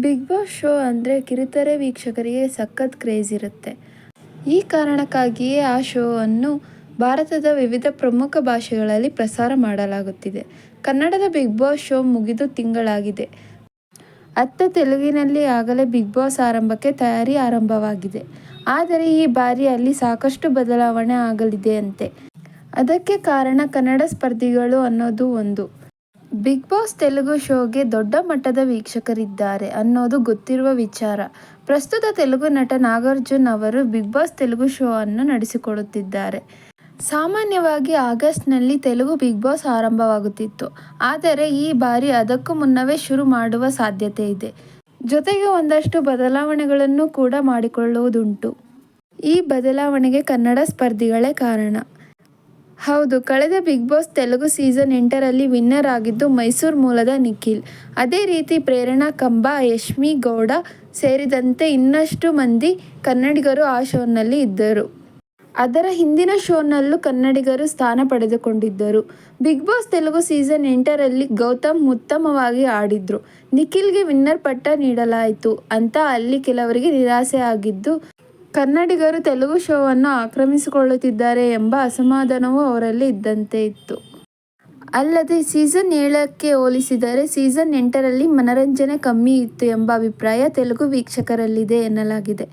Big boss show ಅಂದರೆ ಕಿರುತೆರೆ ವೀಕ್ಷಕರಿಗೆ ಸಖತ್ ಕ್ರೇಜ್ ಇರುತ್ತೆ. ಈ ಕಾರಣಕ್ಕಾಗಿಯೇ ಆ ಶೋ ಅನ್ನು ಭಾರತದ ವಿವಿಧ ಪ್ರಮುಖ ಭಾಷೆಗಳಲ್ಲಿ ಪ್ರಸಾರ ಮಾಡಲಾಗುತ್ತಿದೆ. ಕನ್ನಡದ ಬಿಗ್ ಬಾಸ್ ಶೋ ಮುಗಿದು ತಿಂಗಳಾಗಿದೆ. ಅತ್ತ ತೆಲುಗಿನಲ್ಲಿ ಆಗಲೇ ಬಿಗ್ ಬಾಸ್ ಆರಂಭಕ್ಕೆ ತಯಾರಿ ಆರಂಭವಾಗಿದೆ. ಆದರೆ ಈ ಬಾರಿ ಅಲ್ಲಿ ಸಾಕಷ್ಟು ಬದಲಾವಣೆ ಆಗಲಿದೆಯಂತೆ ಅದಕ್ಕೆ ಕಾರಣ ಕನ್ನಡ ಸ್ಪರ್ಧಿಗಳು ಅನ್ನೋದು ಒಂದು. ಬಿಗ್ ಬಾಸ್ ತೆಲುಗು ಶೋಗೆ ದೊಡ್ಡ ಮಟ್ಟದ ವೀಕ್ಷಕರಿದ್ದಾರೆ ಅನ್ನೋದು ಗೊತ್ತಿರುವ ವಿಚಾರ. ಪ್ರಸ್ತುತ ತೆಲುಗು ನಟ ನಾಗಾರ್ಜುನ್ ಅವರು ಬಿಗ್ ಬಾಸ್ ತೆಲುಗು ಶೋ ಅನ್ನು ನಡೆಸಿಕೊಡುತ್ತಿದ್ದಾರೆ ಸಾಮಾನ್ಯವಾಗಿ ಆಗಸ್ಟ್ನಲ್ಲಿ ತೆಲುಗು ಬಿಗ್ ಬಾಸ್ ಆರಂಭವಾಗುತ್ತಿತ್ತು. ಆದರೆ ಈ ಬಾರಿ ಅದಕ್ಕೂ ಮುನ್ನವೇ ಶುರು ಮಾಡುವ ಸಾಧ್ಯತೆ ಇದೆ. ಜೊತೆಗೆ ಒಂದಷ್ಟು ಬದಲಾವಣೆಗಳನ್ನು ಕೂಡ ಮಾಡಿಕೊಳ್ಳುವುದುಂಟು. ಈ ಬದಲಾವಣೆಗೆ ಕನ್ನಡ ಸ್ಪರ್ಧಿಗಳೇ ಕಾರಣ. ಹೌದು, ಕಳೆದ ಬಿಗ್ ಬಾಸ್ ತೆಲುಗು ಸೀಸನ್ ಎಂಟರಲ್ಲಿ ವಿನ್ನರ್ ಆಗಿದ್ದು ಮೈಸೂರು ಮೂಲದ ನಿಖಿಲ್. ಅದೇ ರೀತಿ ಪ್ರೇರಣಾ ಕಂಬ, ಯಶ್ಮಿ ಗೌಡ ಸೇರಿದಂತೆ ಇನ್ನಷ್ಟು ಮಂದಿ ಕನ್ನಡಿಗರು ಆ ಶೋನಲ್ಲಿ ಇದ್ದರು. ಅದರ ಹಿಂದಿನ ಶೋನಲ್ಲೂ ಕನ್ನಡಿಗರು ಸ್ಥಾನ ಪಡೆದುಕೊಂಡಿದ್ದರು. ಬಿಗ್ ಬಾಸ್ ತೆಲುಗು ಸೀಸನ್ ಎಂಟರಲ್ಲಿ ಗೌತಮ್ ಉತ್ತಮವಾಗಿ ಆಡಿದ್ರು. ನಿಖಿಲ್ಗೆ ವಿನ್ನರ್ ಪಟ್ಟ ನೀಡಲಾಯಿತು ಅಂತ ಅಲ್ಲಿ ಕೆಲವರಿಗೆ ನಿರಾಸೆ ಆಗಿದ್ದು ಕನ್ನಡಿಗರು ತೆಲುಗು ಶೋವನ್ನು ಆಕ್ರಮಿಸಿಕೊಳ್ಳುತ್ತಿದ್ದಾರೆ ಎಂಬ ಅಸಮಾಧಾನವೂ ಅವರಲ್ಲಿ ಇದ್ದಂತೆ ಇತ್ತು. ಅಲ್ಲದೆ ಸೀಸನ್ ಏಳಕ್ಕೆ ಹೋಲಿಸಿದರೆ ಸೀಸನ್ ಎಂಟರಲ್ಲಿ ಮನರಂಜನೆ ಕಮ್ಮಿ ಇತ್ತು ಎಂಬ ಅಭಿಪ್ರಾಯ ತೆಲುಗು ವೀಕ್ಷಕರಲ್ಲಿದೆ ಎನ್ನಲಾಗಿದೆ.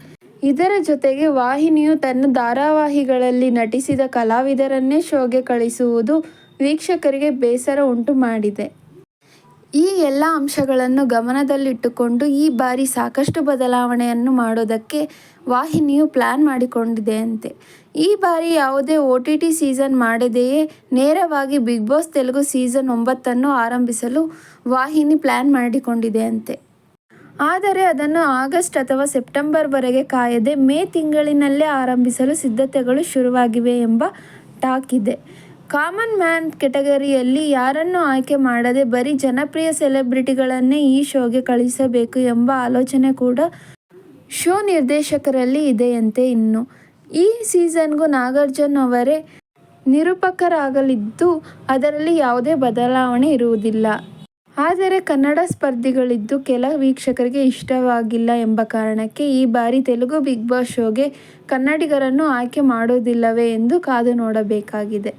ಇದರ ಜೊತೆಗೆ ವಾಹಿನಿಯು ತನ್ನ ಧಾರಾವಾಹಿಗಳಲ್ಲಿ ನಟಿಸಿದ ಕಲಾವಿದರನ್ನೇ ಶೋಗೆ ಕಳಿಸುವುದು ವೀಕ್ಷಕರಿಗೆ ಬೇಸರ ಉಂಟು ಮಾಡಿದೆ ಈ ಎಲ್ಲ ಅಂಶಗಳನ್ನು ಗಮನದಲ್ಲಿಟ್ಟುಕೊಂಡು ಈ ಬಾರಿ ಸಾಕಷ್ಟು ಬದಲಾವಣೆಯನ್ನು ಮಾಡೋದಕ್ಕೆ ವಾಹಿನಿಯು ಪ್ಲ್ಯಾನ್ ಮಾಡಿಕೊಂಡಿದೆಯಂತೆ. ಈ ಬಾರಿ ಯಾವುದೇ ಒ ಟಿ ಟಿ ಸೀಸನ್ ಮಾಡದೆಯೇ ನೇರವಾಗಿ ಬಿಗ್ ಬಾಸ್ ತೆಲುಗು ಸೀಸನ್ ಒಂಬತ್ತನ್ನು ಆರಂಭಿಸಲು ವಾಹಿನಿ ಪ್ಲ್ಯಾನ್ ಮಾಡಿಕೊಂಡಿದೆಯಂತೆ. ಆದರೆ ಅದನ್ನು ಆಗಸ್ಟ್ ಅಥವಾ ಸೆಪ್ಟೆಂಬರ್ವರೆಗೆ ಕಾಯದೆ ಮೇ ತಿಂಗಳಿನಲ್ಲೇ ಆರಂಭಿಸಲು ಸಿದ್ಧತೆಗಳು ಶುರುವಾಗಿವೆ ಎಂಬ ಟಾಕ್ ಇದೆ. ಕಾಮನ್ ಮ್ಯಾನ್ ಕೆಟಗರಿಯಲ್ಲಿ ಯಾರನ್ನು ಆಯ್ಕೆ ಮಾಡದೆ ಬರೀ ಜನಪ್ರಿಯ ಸೆಲೆಬ್ರಿಟಿಗಳನ್ನೇ ಈ ಶೋಗೆ ಕಳಿಸಬೇಕು ಎಂಬ ಆಲೋಚನೆ ಕೂಡ ಶೋ ನಿರ್ದೇಶಕರಲ್ಲಿ ಇದೆಯಂತೆ ಇನ್ನು. ಈ ಸೀಸನ್ಗೂ ನಾಗಾರ್ಜುನ್ ಅವರೇ ನಿರೂಪಕರಾಗಲಿದ್ದು ಅದರಲ್ಲಿ ಯಾವುದೇ ಬದಲಾವಣೆ ಇರುವುದಿಲ್ಲ. ಆದರೆ ಕನ್ನಡ ಸ್ಪರ್ಧಿಗಳಿದ್ದು ಕೆಲ ವೀಕ್ಷಕರಿಗೆ ಇಷ್ಟವಾಗಿಲ್ಲ ಎಂಬ ಕಾರಣಕ್ಕೆ ಈ ಬಾರಿ ತೆಲುಗು ಬಿಗ್ ಬಾಸ್ ಶೋಗೆ ಕನ್ನಡಿಗರನ್ನು ಆಯ್ಕೆ ಮಾಡುವುದಿಲ್ಲವೇ ಎಂದು ಕಾದು ನೋಡಬೇಕಾಗಿದೆ.